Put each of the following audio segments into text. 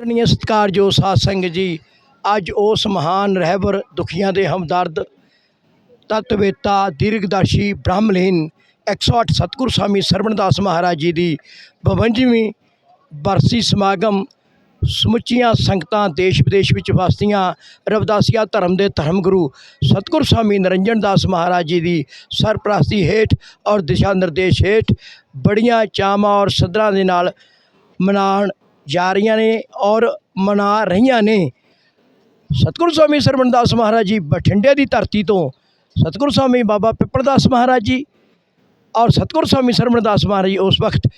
ਆਦਰਣੀय ਸਤਿਕਾਰਯੋਗ ਸਾਧ ਸੰਗਤ ਜੀ, ਅੱਜ ਉਸ ਮਹਾਨ ਰਹਿਬਰ ਦੁਖੀਆਂ ਦੇ ਹਮਦਰਦ, ਤਤਵੇਤਾ, ਦੀਰਘਦਰਸ਼ੀ, ਬ੍ਰਹਮਲੀਨ 108 ਸਤਿਗੁਰ ਸਵਾਮੀ ਸਰਵਣਦਾਸ ਮਹਾਰਾਜ ਜੀ ਦੀ 52ਵੀਂ ਬਰਸੀ ਸਮਾਗਮ, ਸਮੁੱਚੀਆਂ ਸੰਗਤਾਂ ਦੇਸ਼ ਵਿਦੇਸ਼ ਵਿੱਚ ਵਸਦੀਆਂ ਰਵਦਾਸੀਆ ਧਰਮ ਦੇ ਧਰਮ ਗੁਰੂ ਸਤਿਗੁਰ ਸਵਾਮੀ ਨਰਿੰਜਨ ਦਾਸ ਮਹਾਰਾਜ ਜੀ ਦੀ ਸਰਪ੍ਰਸਤੀ ਹੇਠ ਔਰ ਦਿਸ਼ਾ ਨਿਰਦੇਸ਼ ਹੇਠ ਬੜੀਆਂ ਚਾਵਾਂ ਔਰ ਸਦਰਾਂ ਦੇ ਨਾਲ ਮਨਾਉਣ ਜਾ ਰਹੀਆਂ ਨੇ ਔਰ ਮਨਾ ਰਹੀਆਂ ਨੇ। ਸਤਿਗੁਰੂ ਸਵਾਮੀ ਸਰਵਣਦਾਸ ਮਹਾਰਾਜ ਜੀ ਬਠਿੰਡੇ ਦੀ ਧਰਤੀ ਤੋਂ ਸਤਿਗੁਰੂ ਸਵਾਮੀ ਬਾਬਾ ਪਿੱਪਲਦਾਸ ਮਹਾਰਾਜ ਜੀ ਔਰ ਸਤਿਗੁਰੂ ਸਵਾਮੀ ਸਰਵਣਦਾਸ ਮਹਾਰਾਜ ਜੀ ਉਸ ਵਕਤ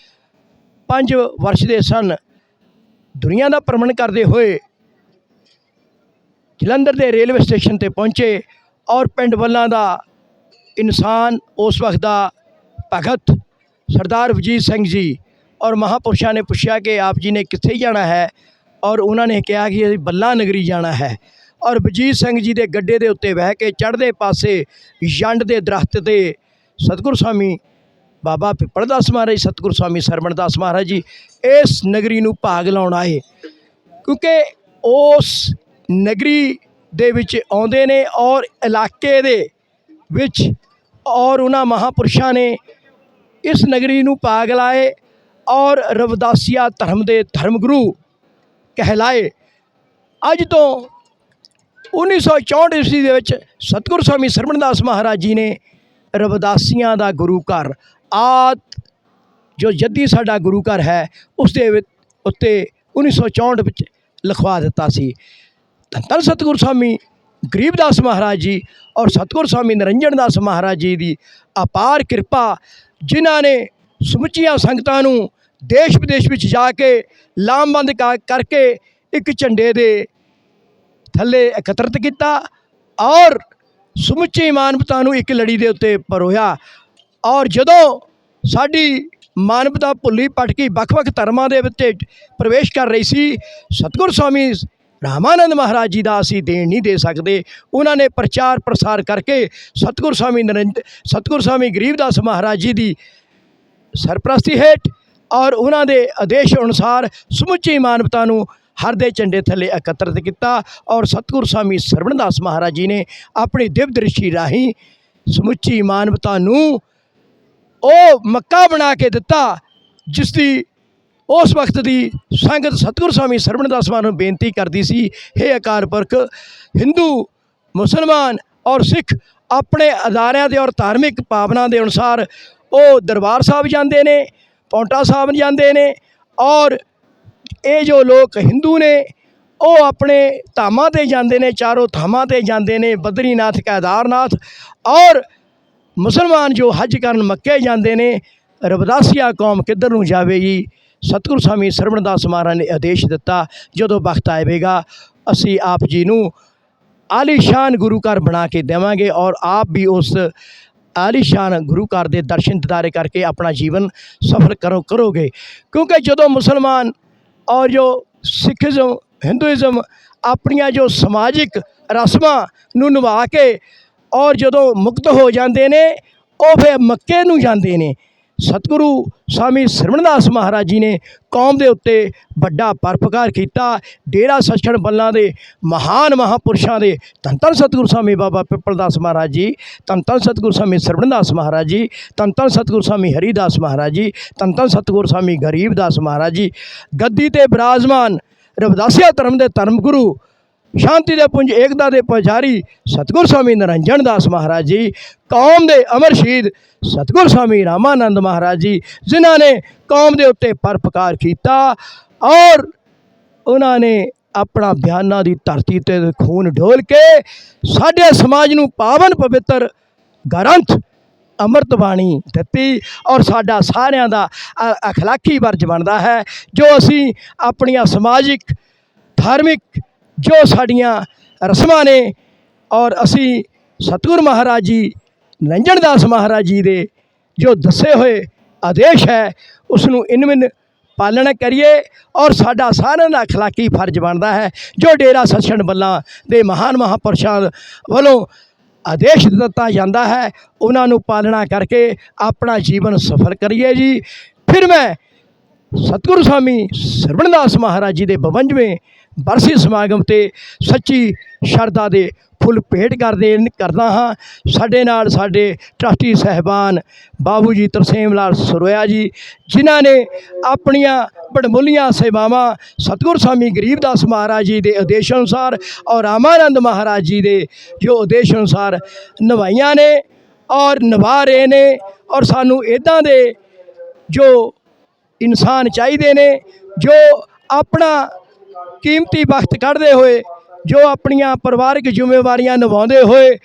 ਪੰਜ ਵਰਸ਼ ਦੇ ਸਨ। ਦੁਨੀਆ ਦਾ ਭ੍ਰਮਣ ਕਰਦੇ ਹੋਏ ਜਲੰਧਰ ਦੇ ਰੇਲਵੇ ਸਟੇਸ਼ਨ ਤੇ ਪਹੁੰਚੇ ਔਰ ਪਿੰਡ ਵੱਲਾਂ ਦਾ ਇਨਸਾਨ ਉਸ ਵਕਤ ਦਾ ਭਗਤ ਸਰਦਾਰ ਵਜੀਤ ਸਿੰਘ ਜੀ ਔਰ ਮਹਾਪੁਰਸ਼ਾਂ ਨੇ ਪੁੱਛਿਆ ਕਿ ਆਪ ਜੀ ਨੇ ਕਿੱਥੇ ਜਾਣਾ ਹੈ? ਔਰ ਉਹਨਾਂ ਨੇ ਕਿਹਾ ਕਿ ਅਸੀਂ ਬੱਲਾ ਨਗਰੀ ਜਾਣਾ ਹੈ। ਔਰ ਵਜੀਤ ਸਿੰਘ ਜੀ ਦੇ ਗੱਡੇ ਦੇ ਉੱਤੇ ਬਹਿ ਕੇ ਚੜ੍ਹਦੇ ਪਾਸੇ ਜੰਡ ਦੇ ਦਰਖਤ ਤੇ ਸਤਿਗੁਰ ਸਵਾਮੀ ਬਾਬਾ ਪਿੱਪਲਦਾਸ ਮਹਾਰਾਜ, ਸਤਿਗੁਰ ਸਵਾਮੀ ਸਰਵਣਦਾਸ ਮਹਾਰਾਜ ਜੀ ਇਸ ਨਗਰੀ ਨੂੰ ਭਾਗ ਲਾਉਣ ਆਏ। ਕਿਉਂਕਿ ਉਸ ਨਗਰੀ ਦੇ ਵਿੱਚ ਆਉਂਦੇ ਨੇ ਔਰ ਇਲਾਕੇ ਦੇ ਵਿੱਚ ਔਰ ਉਹਨਾਂ ਮਹਾਪੁਰਸ਼ਾਂ ਨੇ ਇਸ ਨਗਰੀ ਨੂੰ ਭਾਗ ਲਾਏ। ਔਰ ਰਵਦਾਸੀਆ ਧਰਮ ਦੇ ਧਰਮ ਗੁਰੂ ਕਹਿਲਾਏ। ਅੱਜ ਤੋਂ 1964 ਈਸਵੀ ਦੇ ਵਿੱਚ ਸਤਿਗੁਰ ਸਵਾਮੀ ਸਰਵਣਦਾਸ ਮਹਾਰਾਜ ਜੀ ਨੇ ਰਵਦਾਸੀਆਂ ਦਾ ਗੁਰੂ ਘਰ, ਆਦ ਜੋ ਜੱਦੀ ਸਾਡਾ ਗੁਰੂ ਘਰ ਹੈ, ਉਸ ਦੇ ਵਿੱਚ ਉੱਤੇ 1964 ਵਿੱਚ ਲਿਖਵਾ ਦਿੱਤਾ ਸੀ। ਧੰਨ ਧੰਨ ਸਤਿਗੁਰ ਸਵਾਮੀ ਗਰੀਬਦਾਸ ਮਹਾਰਾਜ ਜੀ ਔਰ ਸਤਿਗੁਰ ਸਵਾਮੀ ਨਿਰੰਜਨ ਦਾਸ ਮਹਾਰਾਜ ਜੀ ਦੀ ਅਪਾਰ ਕਿਰਪਾ, ਜਿਨ੍ਹਾਂ ਨੇ ਸਮੁੱਚੀਆਂ ਸੰਗਤਾਂ ਨੂੰ ਦੇਸ਼ ਵਿਦੇਸ਼ ਵਿੱਚ ਜਾ ਕੇ ਲਾਮਬੰਦ ਕਾ- ਕਰਕੇ ਇੱਕ ਝੰਡੇ ਦੇ ਥੱਲੇ ਇਕੱਤਰਿਤ ਕੀਤਾ ਔਰ ਸਮੁੱਚੀ ਮਾਨਵਤਾ ਨੂੰ ਇੱਕ ਲੜੀ ਦੇ ਉੱਤੇ ਪਰੋਇਆ। ਔਰ ਜਦੋਂ ਸਾਡੀ ਮਾਨਵਤਾ ਭੁੱਲੀ ਭਟਕੀ ਵੱਖ-ਵੱਖ ਧਰਮਾਂ ਦੇ ਵਿੱਚ ਪ੍ਰਵੇਸ਼ ਕਰ ਰਹੀ ਸੀ, ਸਤਿਗੁਰ ਸਵਾਮੀ ਰਾਮਾਨੰਦ ਮਹਾਰਾਜ ਜੀ ਦਾ ਅਸੀਂ ਦੇਣ ਨਹੀਂ ਦੇ ਸਕਦੇ। ਉਹਨਾਂ ਨੇ ਪ੍ਰਚਾਰ ਪ੍ਰਸਾਰ ਕਰਕੇ ਸਤਿਗੁਰ ਸਵਾਮੀ ਨਰਿੰਦ, ਸਤਿਗੁਰ ਸਵਾਮੀ ਗਰੀਬਦਾਸ ਮਹਾਰਾਜ ਜੀ ਦੀ ਸਰਪ੍ਰਸਤੀ ਹੇਠ ਔਰ ਉਹਨਾਂ ਦੇ ਆਦੇਸ਼ ਅਨੁਸਾਰ ਸਮੁੱਚੀ ਮਾਨਵਤਾ ਨੂੰ ਹਰ ਦੇ ਝੰਡੇ ਥੱਲੇ ਇਕੱਤਰਿਤ ਕੀਤਾ ਔਰ ਸਤਿਗੁਰ ਸਵਾਮੀ ਸਰਵਣਦਾਸ ਮਹਾਰਾਜ ਜੀ ਨੇ ਆਪਣੀ ਦਿਵ ਦ੍ਰਿਸ਼ਟੀ ਰਾਹੀਂ ਸਮੁੱਚੀ ਮਾਨਵਤਾ ਨੂੰ ਉਹ ਮੱਕਾ ਬਣਾ ਕੇ ਦਿੱਤਾ ਜਿਸ ਦੀ ਉਸ ਵਕਤ ਦੀ ਸੰਗਤ ਸਤਿਗੁਰ ਸਵਾਮੀ ਸਰਵਣਦਾਸ ਮਹਾਰਾਜ ਨੂੰ ਬੇਨਤੀ ਕਰਦੀ ਸੀ, ਹੇ ਅਕਾਲ ਪੁਰਖ, ਹਿੰਦੂ, ਮੁਸਲਮਾਨ ਔਰ ਸਿੱਖ ਆਪਣੇ ਅਦਾਰਿਆਂ ਦੇ ਔਰ ਧਾਰਮਿਕ ਭਾਵਨਾ ਦੇ ਅਨੁਸਾਰ ਉਹ ਦਰਬਾਰ ਸਾਹਿਬ ਜਾਂਦੇ ਨੇ ਪੌਂਟਾ ਸਾਹਿਬ ਜਾਂਦੇ ਨੇ ਔਰ ਇਹ ਜੋ ਲੋਕ ਹਿੰਦੂ ਨੇ, ਉਹ ਆਪਣੇ ਧਾਮਾਂ ਤੇ ਜਾਂਦੇ ਨੇ, ਚਾਰੋਂ ਧਾਮਾਂ ਤੇ ਜਾਂਦੇ ਨੇ, ਬਦਰੀਨਾਥ, ਕੇਦਾਰਨਾਥ ਔਰ ਮੁਸਲਮਾਨ ਜੋ ਹਜ ਕਰਨ ਮੱਕੇ ਜਾਂਦੇ ਨੇ, ਰਵਿਦਾਸੀਆ ਕੌਮ ਕਿੱਧਰ ਨੂੰ ਜਾਵੇਗੀ? ਸਤਿਗੁਰੂ ਸਵਾਮੀ ਸਰਵਣਦਾਸ ਮਹਾਰਾਜ ਨੇ ਆਦੇਸ਼ ਦਿੱਤਾ, ਜਦੋਂ ਵਕਤ ਆਵੇਗਾ, ਅਸੀਂ ਆਪ ਜੀ ਨੂੰ ਆਲੀਸ਼ਾਨ ਗੁਰੂ ਘਰ ਬਣਾ ਕੇ ਦੇਵਾਂਗੇ ਔਰ ਆਪ ਵੀ ਉਸ ਆਲੀਸ਼ਾਨ ਗੁਰੂ ਘਰ ਦੇ ਦਰਸ਼ਨ ਦਿਦਾਰੇ ਕਰਕੇ ਆਪਣਾ ਜੀਵਨ ਸਫਲ ਕਰੋ, ਕਰੋਗੇ। ਕਿਉਂਕਿ ਜਦੋਂ ਮੁਸਲਮਾਨ ਔਰ ਜੋ ਸਿੱਖੀਜ਼ਮ, ਹਿੰਦੂਇਜ਼ਮ ਆਪਣੀਆਂ ਜੋ ਸਮਾਜਿਕ ਰਸਮਾਂ ਨੂੰ ਨਿਭਾ ਕੇ ਔਰ ਜਦੋਂ ਮੁਕਤ ਹੋ ਜਾਂਦੇ ਨੇ, ਉਹ ਫਿਰ ਮੱਕੇ ਨੂੰ ਜਾਂਦੇ ਨੇ। ਸਤਿਗੁਰੂ ਸਵਾਮੀ ਸਰਵਣਦਾਸ ਮਹਾਰਾਜ ਜੀ ਨੇ ਕੌਮ ਦੇ ਉੱਤੇ ਵੱਡਾ ਪਰਪਕਾਰ ਕੀਤਾ। ਡੇਰਾ ਸੱਚਖੰਡ ਬੱਲਾਂ ਦੇ ਮਹਾਨ ਮਹਾਪੁਰਸ਼ਾਂ ਦੇ ਧੰਨ ਧੰਨ ਸਤਿਗੁਰੂ ਸਵਾਮੀ ਬਾਬਾ ਪਿੱਪਲਦਾਸ ਮਹਾਰਾਜ ਜੀ, ਧੰਨ ਧੰਨ ਸਤਿਗੁਰੂ ਸਵਾਮੀ ਸਰਵਣਦਾਸ ਮਹਾਰਾਜ ਜੀ, ਧੰਨ ਧੰਨ ਸਤਿਗੁਰੂ ਸਵਾਮੀ ਹਰੀਦਾਸ ਮਹਾਰਾਜ ਜੀ, ਧੰਨ ਧੰਨ ਸਤਿਗੁਰੂ ਸਵਾਮੀ ਗਰੀਬਦਾਸ ਮਹਾਰਾਜ ਜੀ। ਗੱਦੀ ਤੇ ਬਿਰਾਜਮਾਨ ਰਵਿਦਾਸੀਆ ਧਰਮ ਦੇ ਧਰਮ ਗੁਰੂ ਸ਼ਾਂਤੀ ਦੇ ਪੁੰਜ, ਏਕਤਾ ਦੇ ਪੁਜਾਰੀ ਸਤਿਗੁਰ ਸਵਾਮੀ ਨਿਰੰਜਨ ਦਾਸ ਮਹਾਰਾਜ ਜੀ, ਕੌਮ ਦੇ ਅਮਰ ਸ਼ਹੀਦ ਸਤਿਗੁਰ ਸਵਾਮੀ ਰਾਮਾਨੰਦ ਮਹਾਰਾਜ ਜੀ, ਜਿਨ੍ਹਾਂ ਨੇ ਕੌਮ ਦੇ ਉੱਤੇ ਪਰਪਕਾਰ ਕੀਤਾ ਔਰ ਉਹਨਾਂ ਨੇ ਆਪਣਾ ਬਿਆਨਾਂ ਦੀ ਧਰਤੀ ਤੇ ਖੂਨ ਢੋਲ ਕੇ ਸਾਡੇ ਸਮਾਜ ਨੂੰ ਪਾਵਨ ਪਵਿੱਤਰ ਗ੍ਰੰਥ ਅੰਮ੍ਰਿਤ ਬਾਣੀ ਦਿੱਤੀ ਔਰ ਸਾਡਾ ਸਾਰਿਆਂ ਦਾ ਅ- ਅਖਲਾਕੀ ਵਰਜ ਬਣਦਾ ਹੈ, ਜੋ ਅਸੀਂ ਆਪਣੀਆਂ ਸਮਾਜਿਕ, ਧਾਰਮਿਕ ਜੋ ਸਾਡੀਆਂ ਰਸਮਾਂ ਨੇ ਔਰ ਅਸੀਂ ਸਤਿਗੁਰ ਮਹਾਰਾਜ ਜੀ ਨਿਰੰਜਨ ਦਾਸ ਮਹਾਰਾਜ ਜੀ ਦੇ ਜੋ ਦੱਸੇ ਹੋਏ ਆਦੇਸ਼ ਹੈ ਉਸ ਨੂੰ ਇਨਵਿਨ ਪਾਲਣਾ ਕਰੀਏ ਔਰ ਸਾਡਾ ਸਾਰਿਆਂ ਦਾ ਅਖਲਾਕੀ ਫਰਜ਼ ਬਣਦਾ ਹੈ। ਜੋ ਡੇਰਾ ਸੱਚਖੰਡ ਬੱਲਾ ਦੇ ਮਹਾਨ ਮਹਾਪੁਰਸ਼ਾਂ ਵੱਲੋਂ ਆਦੇਸ਼ ਦਿੱਤਾ ਜਾਂਦਾ ਹੈ, ਉਹਨਾਂ ਨੂੰ ਪਾਲਣਾ ਕਰਕੇ ਆਪਣਾ ਜੀਵਨ ਸਫਲ ਕਰੀਏ ਜੀ। ਫਿਰ ਮੈਂ ਸਤਿਗੁਰੂ ਸਵਾਮੀ ਸਰਵਣਦਾਸ ਮਹਾਰਾਜ ਜੀ ਦੇ 52ਵੇਂ ਬਰਸੀ ਸਮਾਗਮ ਤੇ ਸੱਚੀ ਸ਼ਰਧਾ ਦੇ ਫੁੱਲ ਭੇਟ ਕਰਦੇ ਕਰਦਾ ਹਾਂ। ਸਾਡੇ ਨਾਲ ਸਾਡੇ ਟਰਸਟੀ ਸਹਿਬਾਨ ਬਾਬੂ ਜੀ ਤਰਸੇਮ ਲਾਲ ਸਰੋਇਆ ਜੀ, ਜਿਨ੍ਹਾਂ ਨੇ ਆਪਣੀਆਂ ਬੜਮੁੱਲੀਆਂ ਸੇਵਾਵਾਂ ਸਤਿਗੁਰੂ ਸਵਾਮੀ ਗਰੀਬਦਾਸ ਮਹਾਰਾਜ ਜੀ ਦੇ ਉਦੇਸ਼ ਅਨੁਸਾਰ ਔਰ ਰਾਮਾਨੰਦ ਮਹਾਰਾਜ ਜੀ ਦੇ ਜੋ ਉਦੇਸ਼ ਅਨੁਸਾਰ ਨਿਭਾਈਆਂ ਨੇ ਔਰ ਨਿਭਾ ਰਹੇ ਨੇ ਔਰ ਸਾਨੂੰ ਇਦਾਂ ਦੇ ਜੋ ਇਨਸਾਨ ਚਾਹੀਦੇ ਨੇ, ਜੋ ਆਪਣਾ ਕੀਮਤੀ ਵਕਤ ਕੱਢਦੇ ਹੋਏ, ਜੋ ਆਪਣੀਆਂ ਪਰਿਵਾਰਕ ਜ਼ਿੰਮੇਵਾਰੀਆਂ ਨਿਭਾਉਂਦੇ ਹੋਏ,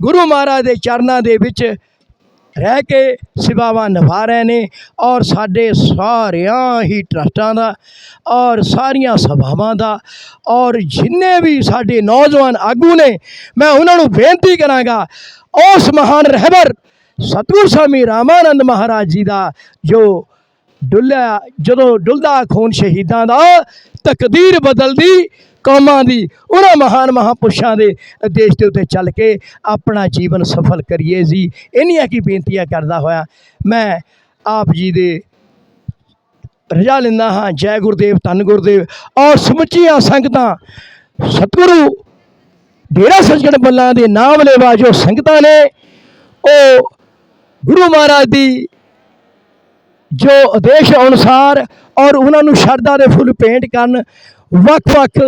ਗੁਰੂ ਮਹਾਰਾਜ ਦੇ ਚਰਨਾਂ ਦੇ ਵਿੱਚ ਰਹਿ ਕੇ ਸੇਵਾਵਾਂ ਨਿਭਾ ਰਹੇ ਨੇ ਔਰ ਸਾਡੇ ਸਾਰਿਆਂ ਹੀ ਟਰਸਟਾਂ ਦਾ ਔਰ ਸਾਰੀਆਂ ਸਭਾਵਾਂ ਦਾ ਔਰ ਜਿੰਨੇ ਵੀ ਸਾਡੇ ਨੌਜਵਾਨ ਆਗੂ ਨੇ, ਮੈਂ ਉਹਨਾਂ ਨੂੰ ਬੇਨਤੀ ਕਰਾਂਗਾ, ਉਸ ਮਹਾਨ ਰਹਿਬਰ ਸਤਿਗੁਰ ਸਵਾਮੀ ਰਾਮਾਨੰਦ ਮਹਾਰਾਜ ਜੀ ਦਾ ਜੋ ਡੁੱਲਿਆ। ਜਦੋਂ ਡੁੱਲਦਾ ਖੂਨ ਸ਼ਹੀਦਾਂ ਦਾ, ਤਕਦੀਰ ਬਦਲਦੀ ਕੌਮਾਂ ਦੀ, ਉਹਨਾਂ ਮਹਾਨ ਮਹਾਪੁਰਸ਼ਾਂ ਦੇ ਦੇਸ਼ ਦੇ ਉੱਤੇ ਚੱਲ ਕੇ ਆਪਣਾ ਜੀਵਨ ਸਫਲ ਕਰੀਏ ਜੀ। ਇੰਨੀਆਂ ਕੀ ਬੇਨਤੀਆਂ ਕਰਦਾ ਹੋਇਆ। ਮੈਂ ਆਪ ਜੀ ਦੇ ਰਜਾ ਲੈਂਦਾ ਹਾਂ। ਜੈ ਗੁਰਦੇਵ, ਧੰਨ ਗੁਰਦੇਵ ਔਰ ਸਮੁੱਚੀਆਂ ਸੰਗਤਾਂ। ਸਤਿਗੁਰੂ ਡੇਰਾ ਸੱਜਣ ਬੱਲਾ ਦੇ ਨਾਮ ਲੈਵਾ ਜੋ ਸੰਗਤਾਂ ਨੇ, ਉਹ ਗੁਰੂ ਮਹਾਰਾਜ ਦੀ ਜੋ ਆਦੇਸ਼ ਅਨੁਸਾਰ ਔਰ ਉਹਨਾਂ ਨੂੰ ਸ਼ਰਧਾ ਦੇ ਫੁੱਲ ਭੇਂਟ ਕਰਨ ਵੱਖ-ਵੱਖ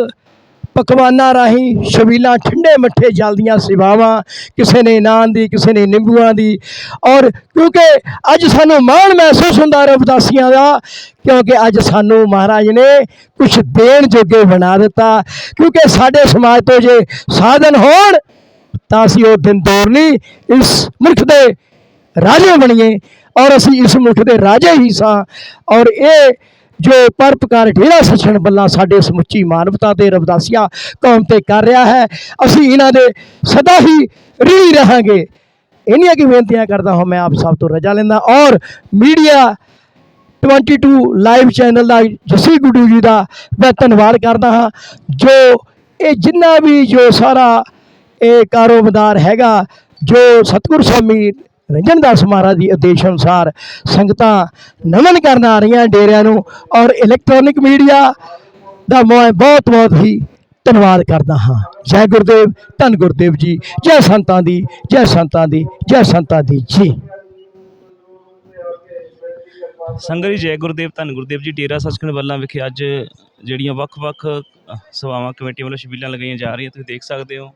ਪਕਵਾਨਾਂ ਰਾਹੀਂ ਛਬੀਲਾਂ ਠੰਡੇ ਮੱਠੇ ਜਲਦੀਆਂ ਸੇਵਾਵਾਂ, ਕਿਸੇ ਨੇ ਨਾਨ ਦੀ, ਕਿਸੇ ਨੇ ਨਿੰਬੂਆਂ ਦੀ ਔਰ ਕਿਉਂਕਿ ਅੱਜ ਸਾਨੂੰ ਮਾਣ ਮਹਿਸੂਸ ਹੁੰਦਾ ਰਵਦਾਸੀਆਂ ਦਾ, ਕਿਉਂਕਿ ਅੱਜ ਸਾਨੂੰ ਮਹਾਰਾਜ ਨੇ ਕੁਝ ਦੇਣ ਜੋਗੇ ਬਣਾ ਦਿੱਤਾ। ਕਿਉਂਕਿ ਸਾਡੇ ਸਮਾਜ ਤੋਂ ਜੇ ਸਾਧਨ ਹੋਣ, ਤਾਂ ਅਸੀਂ ਉਹ ਦਿਨ ਦੌਰ ਨਹੀਂ ਇਸ ਮੁਲਕ ਦੇ ਰਾਜੇ ਬਣੀਏ। ਔਰ ਅਸੀਂ ਇਸ ਮੁਲਕ ਦੇ ਰਾਜੇ ਹੀ ਸਾਂ। ਔਰ ਇਹ ਜੋ ਪਰਪਕਾਰ ਢੇਰਾ ਸੱਚਣ ਬੱਲਾ ਸਾਡੇ ਸਮੁੱਚੀ ਮਾਨਵਤਾ ਤੇ ਰਵਦਾਸੀਆ ਕੌਮ ਤੇ ਕਰ ਰਿਹਾ ਹੈ, ਅਸੀਂ ਇਹਨਾਂ ਦੇ ਸਦਾ ਹੀ ਰੀ ਰਹਾਂਗੇ। ਇਹਨੀਆਂ ਕੀ ਬੇਨਤੀਆਂ ਕਰਦਾ ਹਾਂ, ਮੈਂ ਆਪ ਸਭ ਤੋਂ ਰਜਾ ਲੈਂਦਾ। ਔਰ ਮੀਡੀਆ 22 ਲਾਈਵ ਚੈਨਲ ਦਾ ਜਸੀ ਗੁੱਡੂ ਜੀ ਦਾ ਮੈਂ ਧੰਨਵਾਦ ਕਰਦਾ ਹਾਂ, ਜੋ ਇਹ ਜਿੰਨਾ ਵੀ ਜੋ ਸਾਰਾ ਇਹ ਕਾਰੋਬਾਰ ਹੈਗਾ, ਜੋ ਸਤਿਗੁਰ ਸਵਾਮੀ ਰੰਜਨ ਦਾਸ ਮਹਾਰਾਜ ਦੀ ਆਦੇਸ਼ ਅਨੁਸਾਰ ਸੰਗਤਾਂ ਨਮਨ ਕਰਨ ਆ ਰਹੀਆਂ ਡੇਰਿਆਂ ਨੂੰ ਔਰ ਇਲੈਕਟ੍ਰੋਨਿਕ ਮੀਡੀਆ ਦਾ ਮੈਂ ਬਹੁਤ ਬਹੁਤ ਹੀ ਧੰਨਵਾਦ ਕਰਦਾ ਹਾਂ। ਜੈ ਗੁਰਦੇਵ ਧੰਨ ਗੁਰਦੇਵ ਜੀ ਜੈ ਸੰਤਾਂ ਦੀ ਜੈ ਸੰਤਾਂ ਦੀ ਜੈ ਸੰਤਾਂ ਦੀ ਜੀ। ਸੰਗਤ ਜੀ ਜੈ ਗੁਰਦੇਵ ਧੰਨ ਗੁਰਦੇਵ ਜੀ ਡੇਰਾ ਸੱਚਖੰਡ ਵੱਲਾਂ ਵਿਖੇ ਅੱਜ ਜਿਹੜੀਆਂ ਵੱਖ-ਵੱਖ ਅ, ਸੇਵਾਵਾਂ ਕਮੇਟੀ ਵੱਲੋਂ ਸ਼ਬੀਲਾਂ ਲਗਾਈਆਂ ਜਾ ਰਹੀਆਂ ਤੁਸੀਂ ਦੇਖ ਸਕਦੇ ਹੋ।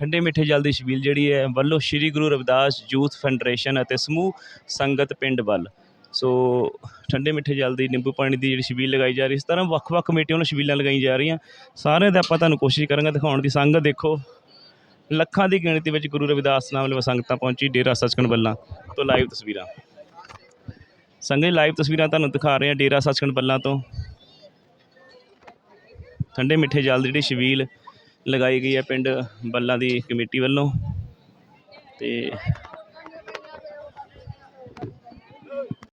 ਠੰਡੇ ਮਿੱਠੇ ਜਲ ਦੀ ਛਬੀਲ ਜਿਹੜੀ ਹੈ ਵੱਲੋਂ ਸ਼੍ਰੀ ਗੁਰੂ ਰਵਿਦਾਸ ਯੂਥ ਫੈਡਰੇਸ਼ਨ ਅਤੇ ਸਮੂਹ ਸੰਗਤ ਪਿੰਡ ਵੱਲ। ਸੋ ਠੰਡੇ ਮਿੱਠੇ ਜਲ ਦੀ ਨਿੰਬੂ ਪਾਣੀ ਦੀ ਜਿਹੜੀ ਛਬੀਲ ਲਗਾਈ ਜਾ ਰਹੀ ਇਸ ਤਰ੍ਹਾਂ ਵੱਖ-ਵੱਖ ਕਮੇਟੀਆਂ ਵੱਲੋਂ ਛਬੀਲਾਂ ਲਗਾਈਆਂ ਜਾ ਰਹੀਆਂ। ਸਾਰਿਆਂ ਦੇ ਆਪਾਂ ਤੁਹਾਨੂੰ ਕੋਸ਼ਿਸ਼ ਕਰਾਂਗੇ ਦਿਖਾਉਣ ਦੀ। ਸੰਗਤ ਦੇਖੋ, ਲੱਖਾਂ ਦੀ ਗਿਣਤੀ ਵਿੱਚ ਗੁਰੂ ਰਵਿਦਾਸ ਨਾਮ ਲਈ ਸੰਗਤਾਂ ਪਹੁੰਚੀ ਡੇਰਾ ਸੱਚਖੰਡ ਵੱਲਾਂ ਤੋਂ ਲਾਈਵ ਤਸਵੀਰਾਂ। ਸੰਗਤ ਲਾਈਵ ਤਸਵੀਰਾਂ ਤੁਹਾਨੂੰ ਦਿਖਾ ਰਹੇ ਹਾਂ ਡੇਰਾ ਸੱਚਖੰਡ ਬੱਲਾਂ ਤੋਂ। ਠੰਡੇ ਮਿੱਠੇ ਜਲ ਦੀ ਜਿਹੜੀ ਛਬੀਲ ਲਗਾਈ ਗਈ ਹੈ ਪਿੰਡ ਬੱਲਾਂ ਦੀ ਕਮੇਟੀ ਵੱਲੋਂ ਅਤੇ